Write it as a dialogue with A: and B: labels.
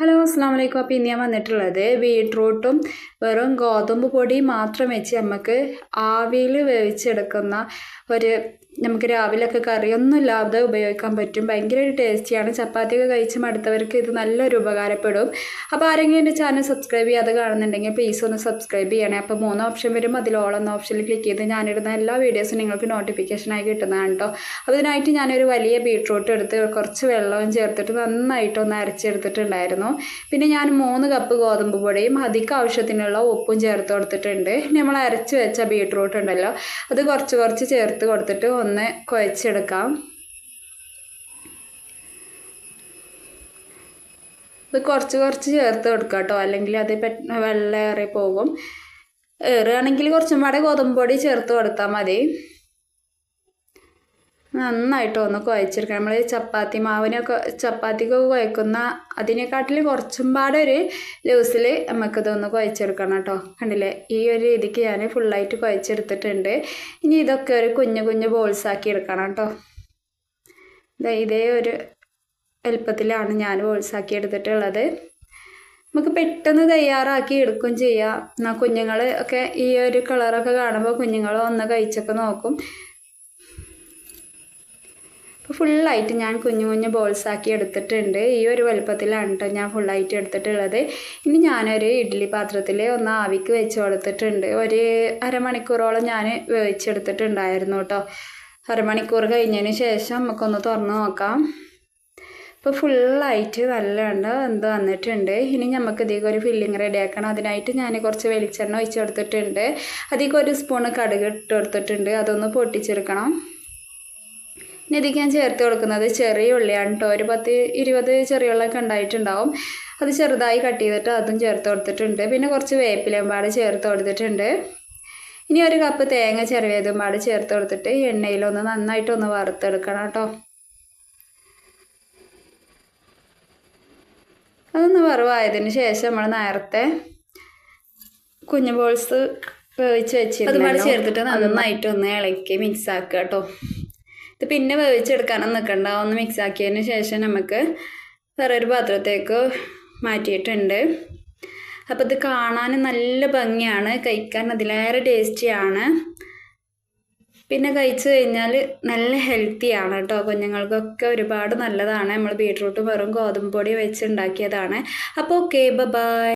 A: Hello അസ്സാം വലൈക്കും അപ്പോൾ ഇന്ന് ഞാൻ വന്നിട്ടുള്ളത് ബീട്രൂട്ടും വെറും ഗോതമ്പ് പൊടി മാത്രം വെച്ച് നമുക്ക് ആവിയിൽ വേവിച്ചെടുക്കുന്ന ഒരു നമുക്ക് രാവിലെയൊക്കെ കറിയൊന്നും ഇല്ലാതെ ഉപയോഗിക്കാൻ പറ്റും. ഭയങ്കര ഒരു ടേസ്റ്റിയാണ്. ചപ്പാത്തിയൊക്കെ കഴിച്ച് മടുത്തവർക്ക് ഇത് നല്ലൊരു ഉപകാരപ്പെടും. അപ്പോൾ ആരെങ്കിലും എന്റെ ചാനൽ സബ്സ്ക്രൈബ് ചെയ്യാതെ കാണുന്നുണ്ടെങ്കിൽ പ്ലീസ് ഒന്ന് സബ്സ്ക്രൈബ് ചെയ്യണേ. അപ്പോൾ മൂന്ന് ഓപ്ഷൻ വരും. അതിൽ ഓൾ എന്ന ഓപ്ഷനിൽ ക്ലിക്ക് ചെയ്ത് ഞാനിടുന്ന എല്ലാ വീഡിയോസും നിങ്ങൾക്ക് നോട്ടിഫിക്കേഷനായി കിട്ടുന്നതാണ് കേട്ടോ അപ്പോൾ ഇതിനായിട്ട് ഞാനൊരു വലിയ ബീട്രൂട്ട് എടുത്ത് കുറച്ച് വെള്ളവും ചേർത്തിട്ട് നന്നായിട്ടൊന്ന് അരച്ചെടുത്തിട്ടുണ്ടായിരുന്നു. പിന്നെ ഞാൻ മൂന്ന് കപ്പ് ഗോതമ്പ് പൊടിയും അധികം ആവശ്യത്തിനുള്ള ഉപ്പും ചേർത്ത് കൊടുത്തിട്ടുണ്ട്. നമ്മൾ അരച്ച് വെച്ച ബീട്രൂട്ട് ഉണ്ടല്ലോ അത് കുറച്ച് കുറച്ച് ചേർത്ത് കൊടുത്തിട്ട് ഒന്ന് കുഴച്ചെടുക്കാം. ഇത് കുറച്ച് കുറച്ച് ചേർത്ത് കൊടുക്കുക കേട്ടോ. അല്ലെങ്കിൽ അത് വെള്ളം ഏറി പോകും. ഏറുകയാണെങ്കിൽ കുറച്ചും കൂടെ ഗോതമ്പ് പൊടി ചേർത്ത് കൊടുത്താൽ മതി. നന്നായിട്ട് ഒന്ന് കുഴച്ചെടുക്കണം നമ്മൾ ചപ്പാത്തി മാവിനൊക്കെ ചപ്പാത്തിക്കൊക്കെ കുഴക്കുന്ന അതിനെക്കാട്ടിൽ കുറച്ചും പാടെ ഒരു ലൂസിൽ നമുക്കിതൊന്ന് കുഴച്ചെടുക്കണം കേട്ടോ. കണ്ടില്ലേ? ഈ ഒരു രീതിക്ക് ഞാൻ ഫുള്ളായിട്ട് കുഴച്ചെടുത്തിട്ടുണ്ട്. ഇനി ഇതൊക്കെ ഒരു കുഞ്ഞു കുഞ്ഞു ബോൾസ് ആക്കി എടുക്കണം കേട്ടോ. ഇതേ ഒരു എളുപ്പത്തിലാണ് ഞാൻ ബോൾസ് ആക്കി എടുത്തിട്ടുള്ളത്. നമുക്ക് പെട്ടെന്ന് തയ്യാറാക്കി എടുക്കും ചെയ്യാം. എന്നാൽ കുഞ്ഞുങ്ങൾ ഒക്കെ ഈ ഒരു കളറൊക്കെ കാണുമ്പോൾ കുഞ്ഞുങ്ങൾ ഒന്ന് കഴിച്ചൊക്കെ നോക്കും. അപ്പോൾ ഫുള്ളായിട്ട് ഞാൻ കുഞ്ഞു കുഞ്ഞു ബോൾസ് ആക്കി എടുത്തിട്ടുണ്ട്. ഈ ഒരു വലുപ്പത്തിലാണ് കേട്ടോ ഞാൻ ഫുള്ളായിട്ട് എടുത്തിട്ടുള്ളത്. ഇനി ഞാനൊരു ഇഡ്ഡലി പാത്രത്തിൽ ഒന്ന് ആവിക്ക് വെച്ച് കൊടുത്തിട്ടുണ്ട്. ഒരു അരമണിക്കൂറോളം ഞാൻ വേവിച്ചെടുത്തിട്ടുണ്ടായിരുന്നു കേട്ടോ അരമണിക്കൂർ കഴിഞ്ഞതിന് ശേഷം നമുക്കൊന്ന് തുറന്ന് നോക്കാം. ഇപ്പോൾ ഫുള്ളായിട്ട് നല്ലോണ്ട് എന്ത് വന്നിട്ടുണ്ട്. ഇനി നമുക്ക് ഇതിലേക്ക് ഒരു ഫില്ലിങ് റെഡിയാക്കണം അതിനായിട്ട് ഞാൻ കുറച്ച് വെളിച്ചെണ്ണ ഒഴിച്ച് കൊടുത്തിട്ടുണ്ട്. അതിലേക്ക് ഒരു സ്പൂണ് കടുക് ഇട്ട് കൊടുത്തിട്ടുണ്ട്. അതൊന്ന് പൊട്ടിച്ചെടുക്കണം. ഇനി ഇതിലേക്ക് ഞാൻ ചേർത്ത് കൊടുക്കുന്നത് ചെറിയ ഉള്ളിയാണ് കേട്ടോ ഒരു പത്ത് ഇരുപത് ചെറിയ ഉള്ളിയൊക്കെ ഉണ്ടായിട്ടുണ്ടാവും. അത് ചെറുതായി കട്ട് ചെയ്തിട്ട് അതും ചേർത്ത് കൊടുത്തിട്ടുണ്ട്. പിന്നെ കുറച്ച് വേപ്പിലയും പാട് ചേർത്ത് കൊടുത്തിട്ടുണ്ട്. ഇനി ഒരു കപ്പ് തേങ്ങ ചെറുവേതുമ്പാട് പാട് ചേർത്ത് കൊടുത്തിട്ട് എണ്ണയിലൊന്ന് നന്നായിട്ടൊന്ന് വറുത്തെടുക്കണം കേട്ടോ അതൊന്ന് വറവായതിന് ശേഷം നമ്മൾ നേരത്തെ കുഞ്ഞു ബോൾസ് വേവിച്ച് വെച്ചിരുന്നു ചേർത്തിട്ട് നന്നായിട്ടൊന്ന് ഇളക്കി മിക്സ് ആക്കുക കേട്ടോ ഇത് പിന്നെ വേവിച്ചെടുക്കാനും നിൽക്കണ്ട ഒന്ന് മിക്സ് ആക്കിയതിന് ശേഷം നമുക്ക് വേറൊരു പാത്രത്തേക്ക് മാറ്റിയിട്ടുണ്ട്. അപ്പോൾ ഇത് കാണാൻ നല്ല ഭംഗിയാണ്. കഴിക്കാൻ അതിലേറെ ടേസ്റ്റിയാണ് പിന്നെ കഴിച്ചു കഴിഞ്ഞാൽ നല്ല ഹെൽത്തിയാണ് കേട്ടോ. കുഞ്ഞുങ്ങൾക്കൊക്കെ ഒരുപാട് നല്ലതാണ്. നമ്മൾ ബീട്രൂട്ട് വെറും ഗോതമ്പ് പൊടി വെച്ച് ഉണ്ടാക്കിയതാണ്. അപ്പോൾ ഓക്കെ ബൈ